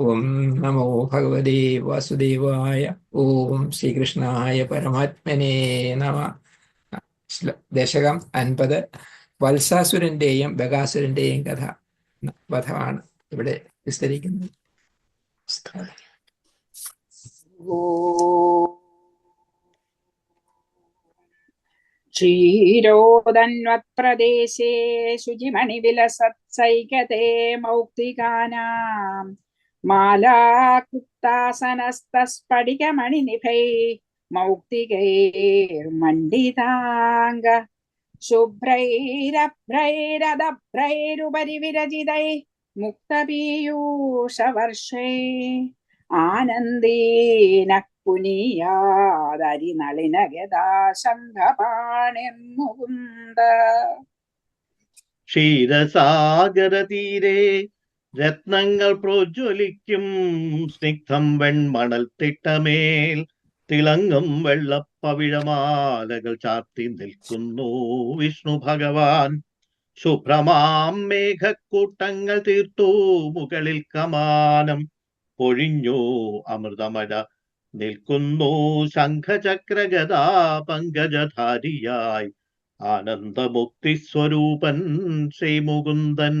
ഓം നമോ ഭഗവതേ വാസുദേവായ ഓം ശ്രീകൃഷ്ണായ പരമാത്മനേ നമ. ദശകം അൻപത്. വത്സാസുരന്റെയും ബകാസുരന്റെയും കഥ വധമാണ് ഇവിടെ വിസ്തരിക്കുന്നത്. ക്ഷീരോദന്വത്പ്രദേശേ ശുചിമണിവിലസത്സൈകതേ മൗക്തികാനാം. മാലാകുത്താസനസ്തസ്ഫടികമണിനിഭൈ മൗക്തികൈർമണ്ഡിതാംഗ ശുഭ്രൈരഭ്രൈരദഭ്രൈരുപരി വിരചിതൈ മുക്തപീയൂഷവർഷൈ ആനന്ദീന ക്ഷീരസാഗരതീരേ രത്നങ്ങൾ പ്രോജ്വലിക്കും. സ്നിഗ്ധം വെൺമണൽ തിട്ടമേൽ തിളങ്ങും വെള്ളപ്പവിഴമാലകൾ ചാർത്തി നിൽക്കുന്നു വിഷ്ണു ഭഗവാൻ. ശുഭ്രമാം മേഘക്കൂട്ടങ്ങൾ തീർത്തു മുകളിൽ കമാനം. പൊഴിഞ്ഞു അമൃതമഴ നിൽക്കുന്നു ശംഖചക്രഗതാ പങ്കജധാരിയായി. ആനന്ദമുക്തി സ്വരൂപൻ ശ്രീമുകുന്ദൻ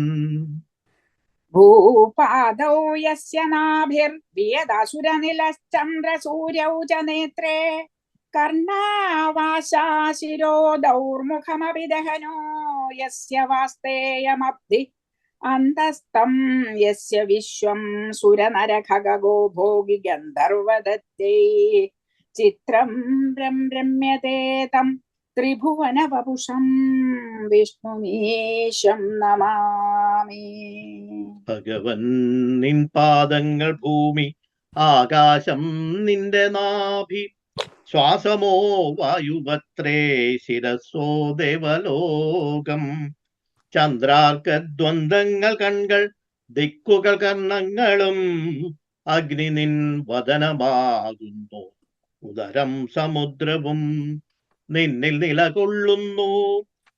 भूपादौ यस्य नाभिर्वेदसुरनिलश्चन्द्रसूर्यौ च नेत्रे कर्णवाशा शिरो दौर्मुखम दहनो यस्य वास्तेयमब्धि। अन्तस्तं यस्य विश्वं सुरनरखगो भोगि गन्धर्वदत्तै। चित्रं तम तं त्रिभुवनवपुषं विष्णुमीशं नमः। ഭഗവൻ നിൻ പാദങ്ങൾ ഭൂമി ആകാശം നിന്റെ നാഭി. ശ്വാസമോ വായുവത്രേ ശിരസോ ദേവലോകം. ചന്ദ്രാർക്ക ദ്വന്ദ്ങ്ങൾ കൺകൾ ദിക്കുകൾ കർണങ്ങളും അഗ്നി നിൻ വദനമാകുന്നു. ഉദരം സമുദ്രവും നിന്നിൽ നിലകൊള്ളുന്നു.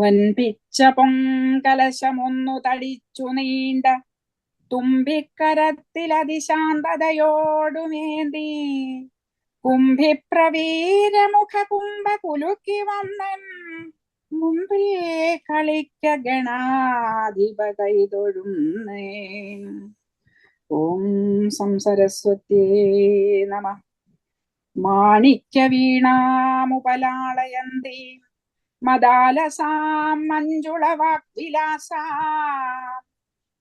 വൻപിച്ച പൊങ്കലശമൊന്നു തടിച്ചു നീണ്ട തുമ്പിക്കരത്തിലതിശാന്തതയോടുമേന്തി. കുംഭിപ്രവീരമുഖ കുംഭ കുലുക്കി വന്നൻ മുമ്പിൽ കളിക്ക ഗണാധിപ കൈതൊഴുന്നേ ഓം സംസരസ്വത്യേ നമ. മാണിക്യ വീണാമുപലാളയന്തി മദാലസാം മഞ്ജുള മാഹേന്ദ്രനീലദ്യുതി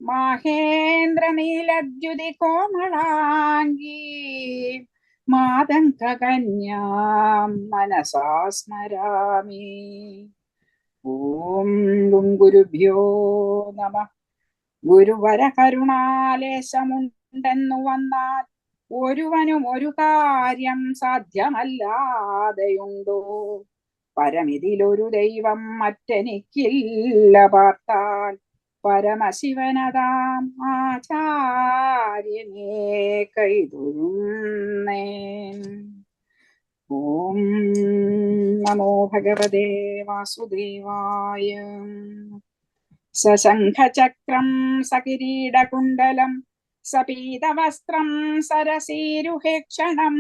മാഹേന്ദ്ര നീലദ്യുതി കോമളാംഗീ മാതങ്കകന്യാം മനസാ സ്മരാമി ഓം ഗുരുഭ്യോ നമ. ഗുരുവര കരുണാലേശമുണ്ടെന്നു വന്നാൽ ഒരുവനും ഒരു കാര്യം സാധ്യമല്ലാതെയുണ്ടോ? പരമിതിലൊരു ദൈവം മറ്റെനിക്കില്ല പാർത്താൽ പരമശിവനതാം ആചാര്യനെ കൈതൊഴുന്നേ. ഓം നമോ ഭഗവതേ വാസുദേവായ. സശംഖചക്രം സകിരീടകുണ്ടലം സപീതവസ്ത്രം സരസീരുഹേക്ഷണം.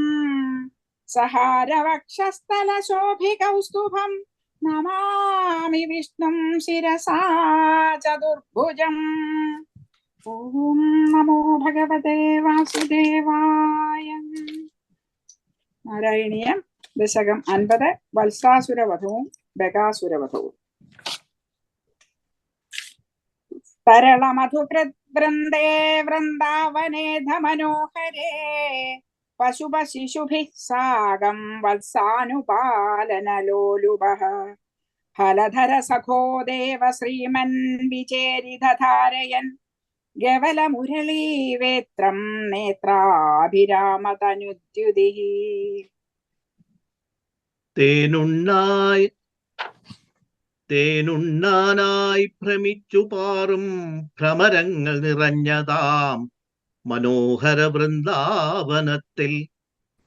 സഹാരവക്ഷസ്ഥലശോഭികൗസ്തുഭം നമാമി വിഷ്ണും ശിരസാ ചതുർഭുജം ഓം നമോ ഭഗവതേ വാസുദേവായ നാരായണീയം ദശകം അൻപത് വത്സാസുരവധവും ബകാസുരവധവും തരളമധുകൃദ്വൃന്ദേ വൃന്ദാവനേധ മനോഹരേ പശുപശിശുഭിः സാഗം വത്സാനുപാലനലോലുപः. ഫലധര സഖോ ദേവ ശ്രീമൻ ഗവല ഗവലമുരളീവേത്രം നേത്രാഭിരാമതനുദ്യുതി തേനുണ്ണായി തേനുണ്ണാനായി ഭ്രമിച്ചു പാറും ഭ്രമരങ്ങൾ നിറഞ്ഞതാം മനോഹര വൃന്ദാവനത്തിൽ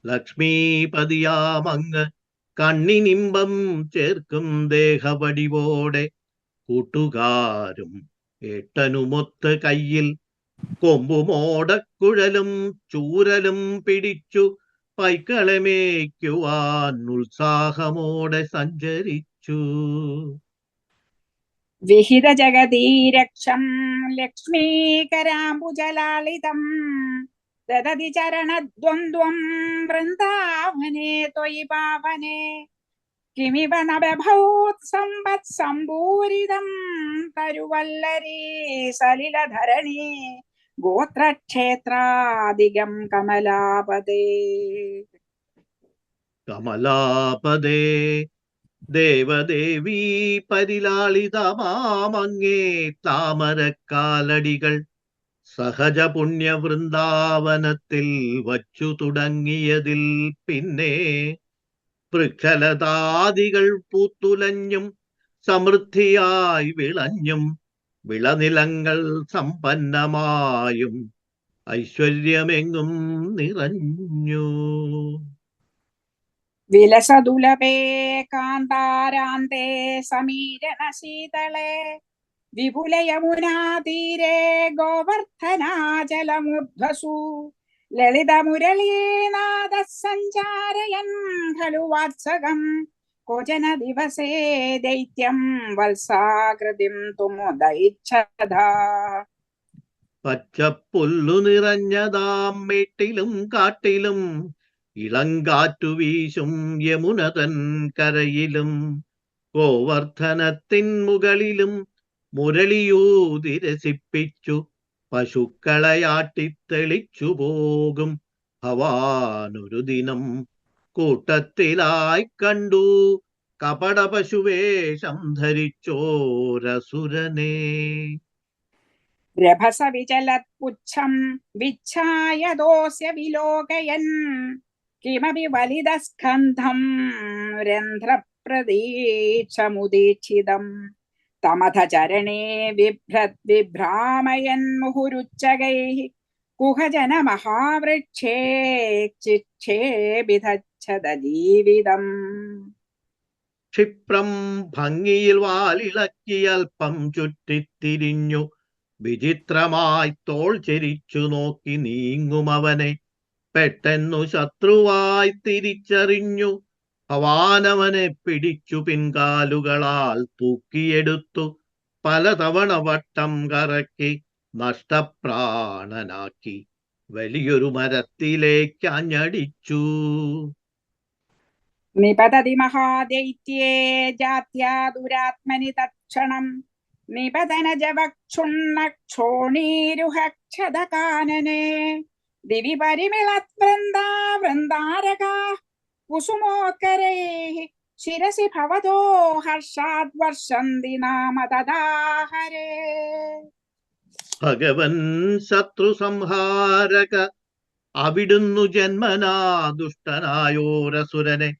ലക്ഷ്മീപതിയാമങ്ങ് കണ്ണിനിമ്പം ചേർക്കും ദേഹവടിവോടെ. കൂട്ടുകാരും ഏട്ടനുമൊത്ത് കയ്യിൽ കൊമ്പുമോടക്കുഴലും ചൂരലും പിടിച്ചു പൈക്കളെ മേയ്ക്കുവാൻ ഉത്സാഹമോടെ സഞ്ചരിച്ചു. വിഹിത ജഗതീരക്ഷം लक्ष्मीकराम्बुजलालितम् ददति चरणद्वन्द्वम् वृन्दावने त्वयि पावने। किमिव न बभूत् सम्बत्सम्भूरिदम् तरुवल्लरी सलिलधरणी गोत्रक्षेत्रादिगम् कमलापदे। कमलापदे। ദേവദേവീ പരിലാളിതമാമങ്ങേ താമരക്കാലടികൾ. സഹജ പുണ്യ വൃന്ദാവനത്തിൽ വച്ചു തുടങ്ങിയതിൽ പിന്നെ വൃക്ഷലതാദികൾ പൂത്തുലഞ്ഞും സമൃദ്ധിയായി വിളഞ്ഞും വിളനിലങ്ങൾ സമ്പന്നമായും ഐശ്വര്യമെങ്ങും നിറഞ്ഞു. വിലസദുലഭേ കാന്താരാന്തേ സമീരണ ശീതളേ വിപുല യമുനാതീരേ ഗോവർദ്ധനാചലമൂർധ്വസു ലളിത മുരളീനാഥ സഞ്ചാരയൻ ഖലു വാത്സകം ക്വചന ദിവസേ ദൈത്യം വത്സാകൃതിം തുമുദൈച്ഛതാ പച്ചപ്പുല്ലു നിറഞ്ഞതാം മേട്ടിലും കാട്ടിലും ഇളങ്കാറ്റു വീശും യമുനതൻ കരയിലും ഗോവർദ്ധനത്തിൻ മുകളിലും മുരളിയൂതി രസിപ്പിച്ചു. പശുക്കളയാട്ടിത്തെളിച്ചു പോകും. ഭവാനൊരു ദിനം കൂട്ടത്തിലായി കണ്ടു. കപട പശുവേഷം ധരിച്ചോരസുരനെ രഭസ വിച്ഛായ വിച്ഛായദോസ്യ വിലോകയൻ കിമപി വലിതസ്കന്ധം രന്ധ്രപ്രതീക്ഷമുദീക്ഷിതം തമഥ ചരണേ ബിഭ്രത് വിഭ്രാമയൻ മുഹുരുച്ചകൈ കുഹജന മഹാവൃക്ഷേ ചിക്ഷേപിതച്ഛത ക്ഷിപ്രം ഭംഗിയിൽ വാലിളക്കിയൽപ്പം ചുറ്റിത്തിരിഞ്ഞു. വിചിത്രമായി തോൾ ചെരിച്ചു നോക്കി നീങ്ങുമവനെ. പെട്ടെന്നു ശത്രുവായി തിരിച്ചറിഞ്ഞു. ഭവാനവനെ പിടിച്ചു പിൻകാലുകളാൽ തൂക്കിയെടുത്തു. പലതവണ വട്ടം കറക്കി നഷ്ടപ്രാണനാക്കി. വലിയൊരു മരത്തിലേക്ക് അഞ്ഞടിച്ചു. നിപതതി മഹാദൈത്യേ ജാത്യാ ദുരാത്മനി തക്ഷണം നിപതനജവക്ഷുണ്ണക്ഷോണീരുഹക്ഷതകാനനെ. ദിവി പരിമിളത് വൃന്ദാ വൃന്ദാരകാ. കുസുമോക്കരൈः ശിരസി ഭവതോ ഹർഷാദ് നാമ ദദാഹരേ ഭഗവൻ ശത്രു സംഹാരക അവിടുന്നു ജന്മനാ ദുഷ്ടനായോരസുരനെ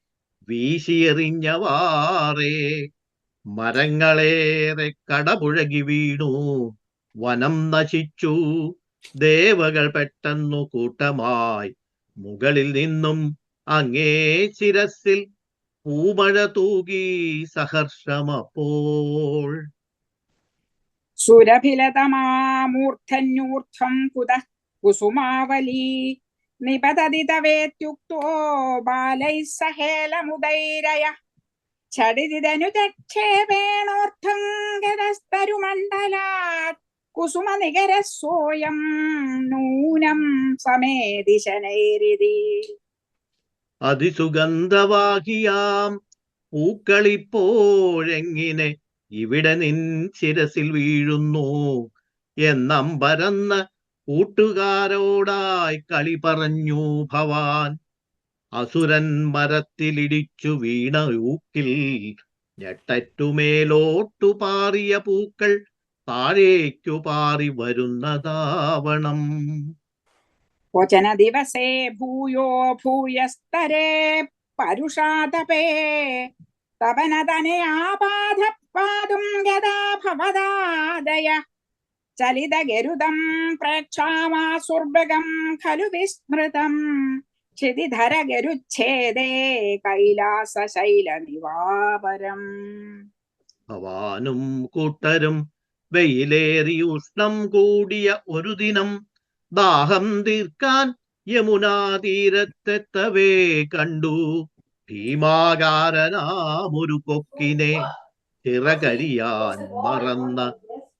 വീശിയെറിഞ്ഞവാറേ. മരങ്ങളേറെ കടപുഴകി വീണു. വനം നശിച്ചു. ദേവകൾ പെട്ടെന്നു കൂട്ടമായി. മുകളിൽ നിന്നും അങ്ങേ ശിരസിൽ പൂമഴ തൂകി സഹർഷമപ്പോൾ. സുരഭിലതമാമൂർധന്യൂർധം കുതഃ കുസുമാവലി നിപതതി തവേത്യുക്തോ സഹേലമുദൈരയ. ഛടിതിതനുചക്ഷേപേണോർത്ഥം ഗതസ്തരുമണ്ഡലാत् കുസുമനികരസോയം നൂനം സമേതി അതിസുഗന്ധവാഹിയാം പൂക്കളിപ്പോഴെങ്ങിനെ ഇവിടെ നിൻ ശിരസിൽ വീഴുന്നു എന്നമ്പരന്ന് കൂട്ടുകാരോടായി കളി പറഞ്ഞു ഭവാൻ. അസുരൻ മരത്തിലിടിച്ചു വീണ ഊക്കിൽ ഞെട്ടറ്റുമേലോട്ടു പാറിയ പൂക്കൾ താഴേക്കു പാറി വരുന്നതാവണം. വചന ദിവസേ ഭൂയോ ഭൂയസ്തരേ പരുഷാതപേ. തപനതനെ ആപാദപാദും ഗതാ ഭവദാദയ ചലിതഗരുദം പ്രക്ഷാമാസുർഭഗം ഖലു വിസ്മൃതം. ക്ഷിതിധര ഗരുച്ഛേദേ ക്ഷിതിധരഗരുച്ഛേദേ കൈലാസശൈലനിവാപരം ഭവാനും കൂട്ടരും വെയിലേറി ഉഷ്ണം കൂടിയ ഒരു ദിനം. ദാഹം തീർക്കാൻ യമുനാ തീരത്തെത്തവേ കണ്ടു. ഭീമാകാരനാമൊരു കൊക്കിനെ ചിറകരിയാൻ മറന്ന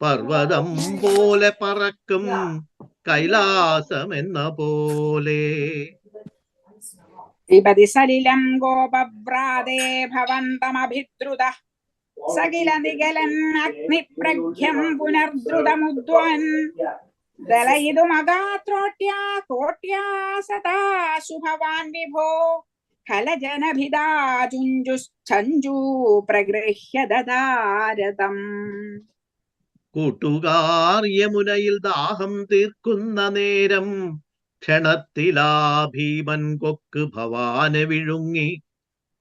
പർവതം പോലെ പറക്കും കൈലാസം എന്ന പോലെ. പിബതി സലിലം ഗോപവ്രാതേ ഭവന്തമഭിദ്രുത. സകിലനികലൻ അഗ്നിപ്രഖ്യം പുനർദ്രുതമുദ്വൻ ദലയിതുമകാത്രോട്യാ കോട്ട്യാ സദാ ശുഭവാൻ വിഭോ. കൂട്ടുകാര്യമുനയിൽ ദാഹം തീർക്കുന്ന നേരം ക്ഷണത്തിലാ ഭീമൻ കൊക്ക് ഭവാന് വിഴുങ്ങി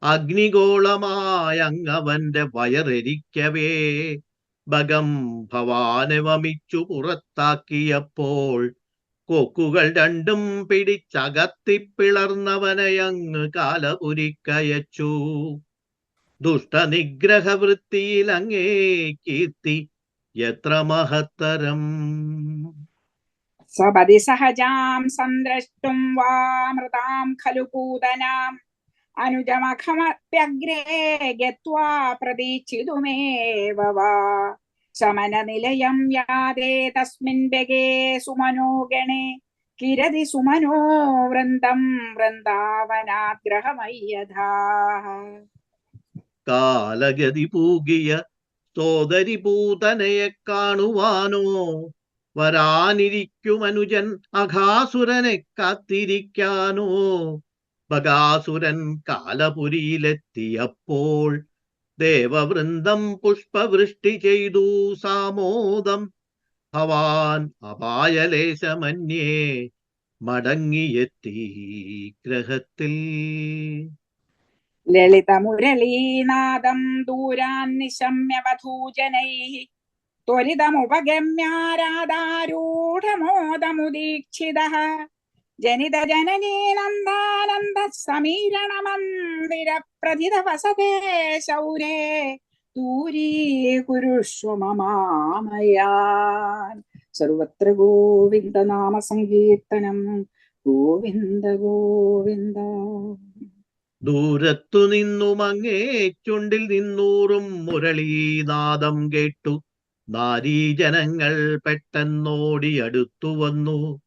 അഗ്നിഗോളമായങ്ങവന്റെ വയറെരിക്കവേ. ഭഗം ഭവാനെ വമിച്ചു പുറത്താക്കിയപ്പോൾ കൊക്കുകൾ രണ്ടും പിടിച്ചകത്തിപ്പിളർന്നവനെയങ്ങ് കാലപുരിക്കയച്ചു. ദുഷ്ടനിഗ്രഹവൃത്തിയിൽ അങ്ങേ കീർത്തി എത്ര മഹത്തരം. സപതി സഹജാം സന്ദ്രഷ്ടും വാമൃതാം ഖലു പൂതനാം അനുജമഖമപ്യഗ്രേ പ്രതീക്ഷിതുമേവ ശമനനിലയം യാതേ തസ്മിൻ ബഗേ സുമനോഗണേ കിരതി സുമനോ വൃന്ദം വൃന്ദാവനാഗ്രഹമയ്യഥാ. കാലഗതി പൂകിയ സോദരി പൂതനയെ കാണുവാനോ? വരാനിരിക്കുമനുജൻ അഘാസുരനെ കാത്തിരിക്കാനോ? ബകാസുരൻ കാലപുരിയിലെത്തിയപ്പോൾ ദേവവൃന്ദം പുഷ്പവൃഷ്ടി ചെയ്തു സാമോദം. ഭവാൻ അപായലേശമന്യേ മടങ്ങിയെത്തി ഗ്രഹത്തിൽ. ലളിതമുരളീനാദം ജനിത ജനനീനന്ദാനന്ദ സമീരണ മന്ദിര പ്രതിത വസതേ ശൗരേ ദൂരീകുരുഷു കുരുഷുമയാൻ സർവത്ര ഗോവിന്ദ നാമ സങ്കീർത്തനം ഗോവിന്ദ. ഗോവിന്ദ ദൂരത്തു നിന്നും അങ്ങേ ചുണ്ടിൽ നിന്നൂറും മുരളീനാദം കേട്ടു. നാരീ ജനങ്ങൾ പെട്ടെന്നോടി അടുത്തു വന്നു.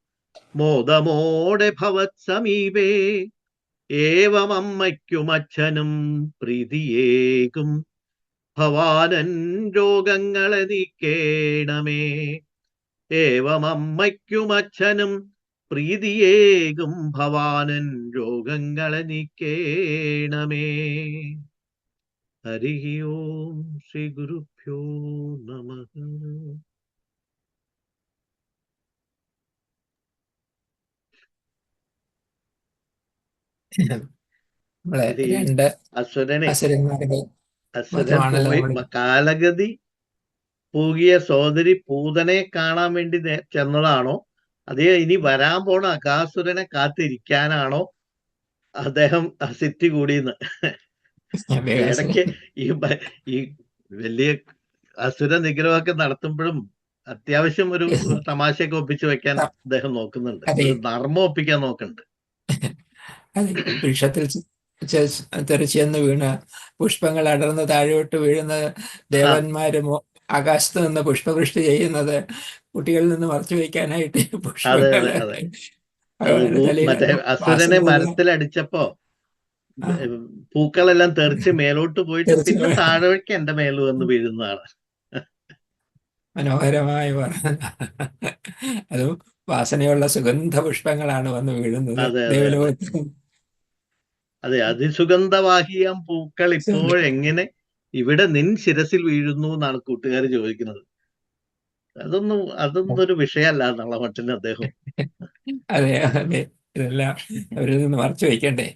മോദമോടെ ഭവത് സമീപേ. ഏവമമ്മയ്ക്കും അച്ഛനും പ്രീതിയേകും. ഭവാനൻ രോഗങ്ങളെ നീക്കേണമേ. ഏവമമ്മയ്ക്കും അച്ഛനും പ്രീതിയേകും. ഭവാനൻ രോഗങ്ങളെ നീക്കേണമേ. ഹരി ഓം ശ്രീ ഗുരുഭ്യോ നമ. നമ്മളെ രണ്ട് അസുരനെ അസുരന്മാരുടെ കാലഗതി പൂകിയ സോദരി പൂതനെ കാണാൻ വേണ്ടി ചെന്നതാണോ? അതേ ഇനി വരാൻ പോണ അകാസുരനെ കാത്തിരിക്കാനാണോ അദ്ദേഹം സിറ്റി കൂടിയെന്ന്? ഇടയ്ക്ക് ഈ ഈ വലിയ അസുര നിഗ്രഹമൊക്കെ നടത്തുമ്പോഴും അത്യാവശ്യം ഒരു തമാശയൊക്കെ ഒപ്പിച്ചു വെക്കാൻ അദ്ദേഹം നോക്കുന്നുണ്ട്. നർമ്മം ഒപ്പിക്കാൻ നോക്കുന്നുണ്ട്. അതെ വൃക്ഷത്തിൽ തെറിച്ചെന്ന് വീണ് പുഷ്പങ്ങൾ അടർന്ന് താഴോട്ട് വീഴുന്ന ദേവന്മാരും ആകാശത്ത് നിന്ന് പുഷ്പവൃഷ്ടി ചെയ്യുന്നത് കുട്ടികളിൽ നിന്ന് മറച്ചു വയ്ക്കാനായിട്ട് മറ്റേ അസുരനെ മരത്തിലടിച്ചപ്പോ. പൂക്കളെല്ലാം തെറിച്ച് മേലോട്ട് പോയിട്ട് പിന്നെ താഴേക്ക് എന്റെ മേലു വന്ന് വീഴുന്നതാണ്. മനോഹരമായി പറഞ്ഞ അതും വാസനയുള്ള സുഗന്ധ പുഷ്പങ്ങളാണ് വന്ന് വീഴുന്നത്. അതെ, അതെ. ദേവലോകത്തിൽ അതെ അതിസുഗന്ധവാഹിയാം പൂക്കൾ ഇപ്പോഴെങ്ങനെ ഇവിടെ നിൻ ശിരസിൽ വീഴുന്നു എന്നാണ് കൂട്ടുകാർ ചോദിക്കുന്നത്. അതൊന്നും അതൊന്നും ഒരു വിഷയമല്ല എന്നുള്ള മട്ടിന് അദ്ദേഹം. അതെ അതെ. ഇതെല്ലാം അവരിൽ നിന്ന് മറച്ചു വയ്ക്കണ്ടേ?